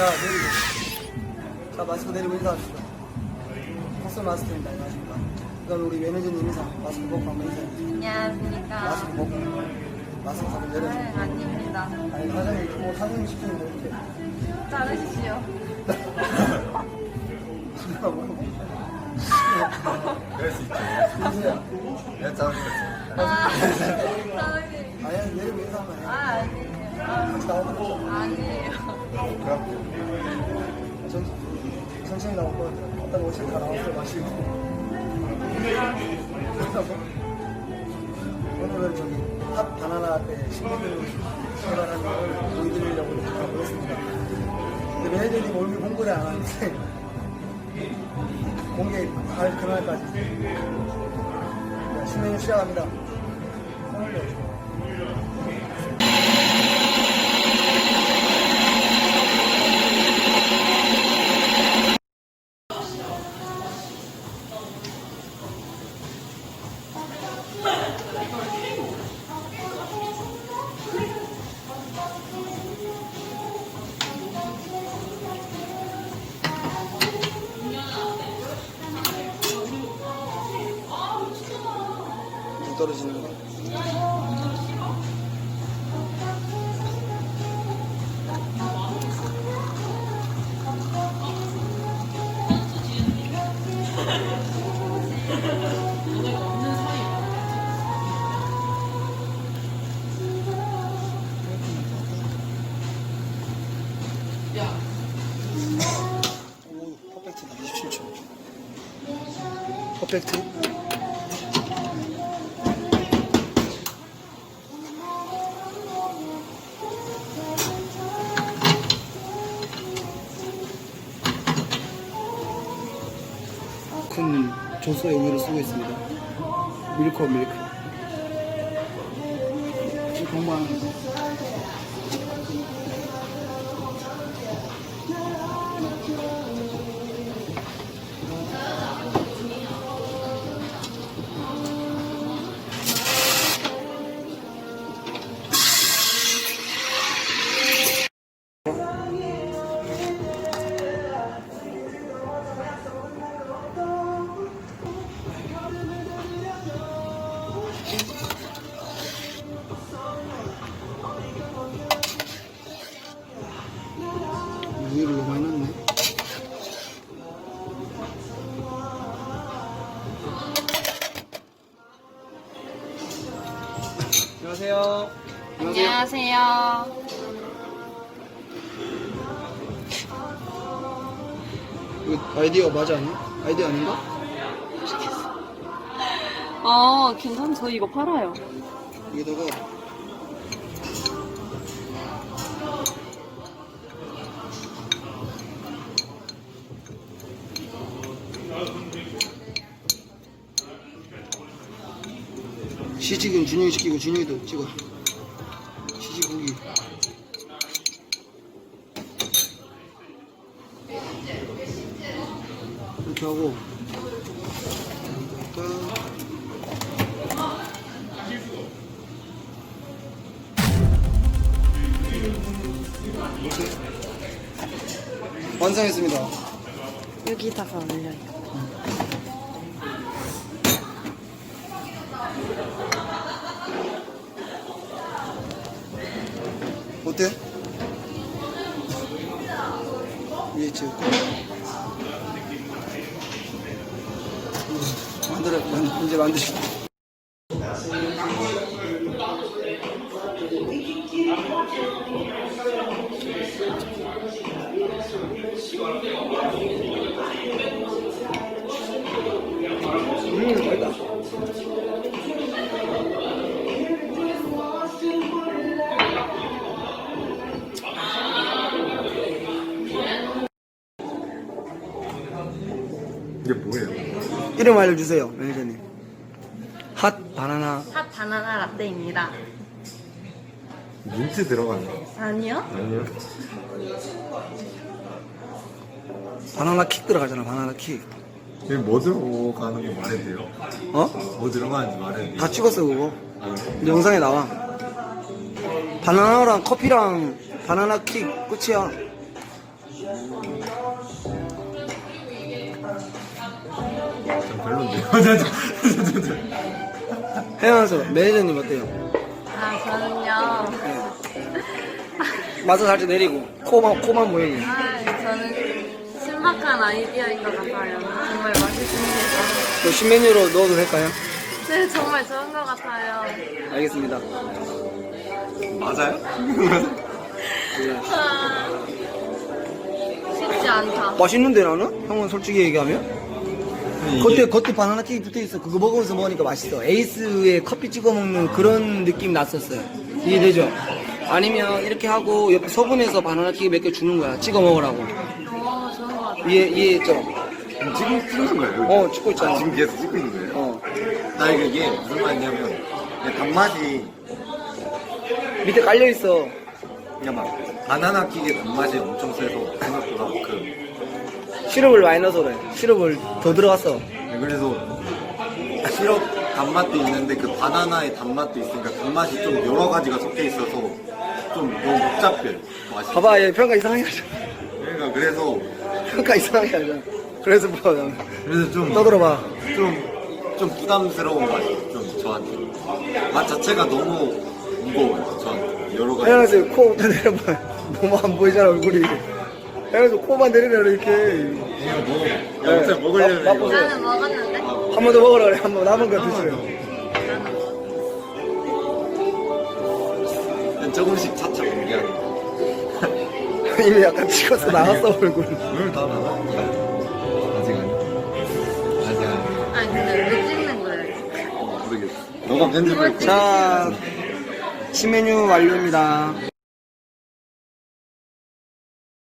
자, 내리고. 자, 마스크 내리고 인사합시다. 커스 마스크입니다. 안녕하십니까. 그 다음에 우리 매니저님 인사. 마스크 벗고 한번 인사해주세요. 안녕하십니까. 마스크 벗고. 마스크 한번 아, 내려주세요. 아닙니다. 아니, 사장님, 뭐, 사장님 시키는데 이렇게. 자르십시오. 그럴 수 있지. 인사야. 내가 짜는 거지. 아, 사장님. 아니, 내리고 인사 한번 해. 아, 아니에요. 같이 아, 나오고 아니에요. 그럼 나올 것 같아요. 일단 옷이 다 나왔어요. 마시고. 오늘은 저기 핫 바나나 때 신부들로 출발하는 걸 보여드리려고 하고 있습니다. 근데 매일들이 몰기 공부를 안 하는데 공개 할 그날까지 신행 시작합니다. 38. 떨어지는 거. 오, 퍼펙트다. 27초. 퍼펙트. 큰 조소의 우유를 쓰고 있습니다. 밀크 밀크. 정말 안녕하세요. 안녕하세요. 이거 아이디어 맞아 아니야? 아이디어 아닌가? 아, 괜찮, 저 이거 팔아요. 여기다가 시식은 준영이 시키고 준영이도 찍어. 시식 고기. 이렇게 하고. 완성했습니다. 여기다가 올려요. 어때? 위에 찍고. 음, 만들어 만, 이제 만드시고 음 맛있다 뭐예요? 이름 알려주세요 매니저님 핫 바나나 핫 바나나 라떼입니다. 민트 들어가나요? 아니요? 아니요. 바나나 킥 들어가잖아 바나나 킥 여기 뭐 들어가는 거 말해도 돼요? 어? 뭐 들어가는지 말해도 돼요? 다 찍었어 그거 아, 영상에 나와 바나나랑 커피랑 바나나 킥 끝이야 좀 별론데요. 해양에서 매니저님 어때요? 아, 저는요. 마사 살짝 내리고 코만 코만 모양이. 아, 저는 신박한 아이디어인 것 같아요. 정말 맛있습니다. 저 신메뉴로 넣어도 될까요? 네, 정말 좋은 것 같아요. 알겠습니다. 맞아요? 아, 쉽지 않다. 맛있는데 나는? 형은 솔직히 얘기하면? 겉에 겉에 바나나 케이크 붙어 있어. 그거 먹으면서 먹으니까 맛있어. 에이스에 커피 찍어 먹는 그런 느낌 났었어요. 이해되죠? 아니면 이렇게 하고 옆에 소분해서 바나나 케이크 몇 개 주는 거야. 찍어 먹으라고. 어, 좋은 것 같아요. 이해 이해했죠? 지금 찍는 거예요? 어 찍고 있잖아. 아, 지금 계속 찍고 있는 거예요? 어 나 이거 이게 무슨 말이냐면 이게 단맛이 밑에 깔려 있어. 그냥 막 바나나 킥의 단맛이 엄청 세서 생각보다 그 시럽을 많이 넣어서 그래. 시럽을 더 들어갔어. 네, 그래서 시럽 단맛도 있는데 그 바나나의 단맛도 있으니까 단맛이 좀 여러 가지가 섞여 있어서 좀 너무 복잡해 맛이 봐봐 얘 평가 이상하게 하잖아. 그러니까 그래서 평가 이상하게 하잖아. 그래서 뭐 그래서 좀 떠들어봐. 좀, 좀 부담스러운 맛이 좀 저한테 맛 자체가 너무 무거워요 저한테 여러 가지 해양에서 코부터 내려봐. 너무 안 보이잖아 얼굴이. 해양에서 코만 내리면 이렇게. 이거 뭐 영상 먹으려면 맛- 이거 맛보세요. 나는 먹었는데? 한 번 더 먹으라 그래. 한번 남은 거. 그냥 조금씩 차차 공개하는 거 이미 약간 찍어서 나갔어 얼굴. 오늘 다 나와? 아직 아니 아직 아니 아니, 근데 왜 찍는 거예요? 모르겠어 너가 편집을 자, 신메뉴 완료입니다.